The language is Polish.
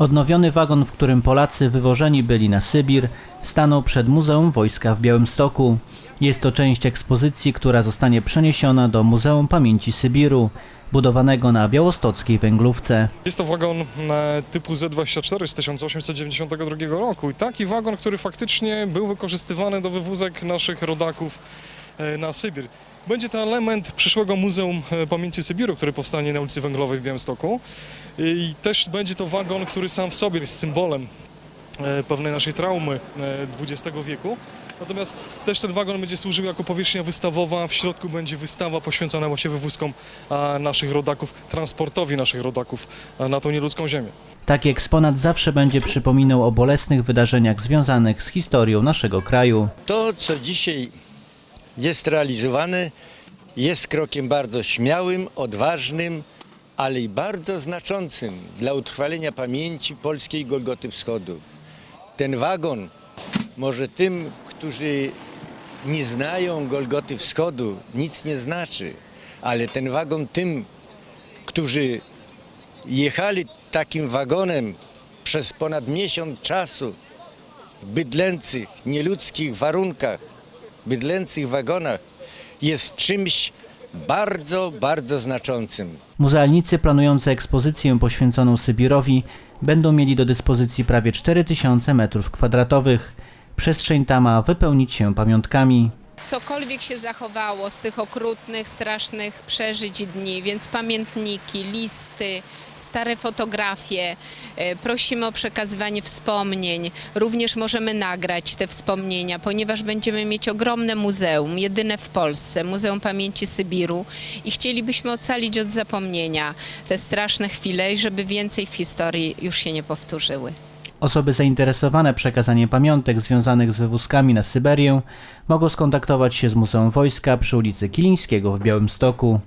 Odnowiony wagon, w którym Polacy wywożeni byli na Sybir, stanął przed Muzeum Wojska w Białymstoku. Jest to część ekspozycji, która zostanie przeniesiona do Muzeum Pamięci Sybiru, budowanego na białostockiej węglówce. Jest to wagon e, typu Z24 z 1892 roku i taki wagon, który faktycznie był wykorzystywany do wywózek naszych rodaków na Sybir. Będzie to element przyszłego Muzeum e, Pamięci Sybiru, który powstanie na ulicy Węglowej w Białymstoku i też będzie to wagon, który sam w sobie jest symbolem e, pewnej naszej traumy e, XX wieku. Natomiast też ten wagon będzie służył jako powierzchnia wystawowa. W środku będzie wystawa poświęcona właśnie wywózkom naszych rodaków, transportowi naszych rodaków na tą nieludzką ziemię. Taki eksponat zawsze będzie przypominał o bolesnych wydarzeniach związanych z historią naszego kraju. To, co dzisiaj jest realizowane, jest krokiem bardzo śmiałym, odważnym, ale i bardzo znaczącym dla utrwalenia pamięci polskiej Golgoty Wschodu. Ten wagon może tym, którzy nie znają Golgoty Wschodu, nic nie znaczy, ale ten wagon tym, którzy jechali takim wagonem przez ponad miesiąc czasu w bydlęcych, nieludzkich warunkach, bydlęcych wagonach jest czymś bardzo, bardzo znaczącym. Muzealnicy planujący ekspozycję poświęconą Sybirowi będą mieli do dyspozycji prawie 4000 m2. Przestrzeń ta ma wypełnić się pamiątkami. Cokolwiek się zachowało z tych okrutnych, strasznych przeżyć dni, więc pamiętniki, listy, stare fotografie. E, Prosimy o przekazywanie wspomnień. Również możemy nagrać te wspomnienia, ponieważ będziemy mieć ogromne muzeum, jedyne w Polsce, Muzeum Pamięci Sybiru i chcielibyśmy ocalić od zapomnienia te straszne chwile żeby więcej w historii już się nie powtórzyły. Osoby zainteresowane przekazaniem pamiątek związanych z wywózkami na Syberię mogą skontaktować się z Muzeum Wojska przy ulicy Kilińskiego w Białymstoku.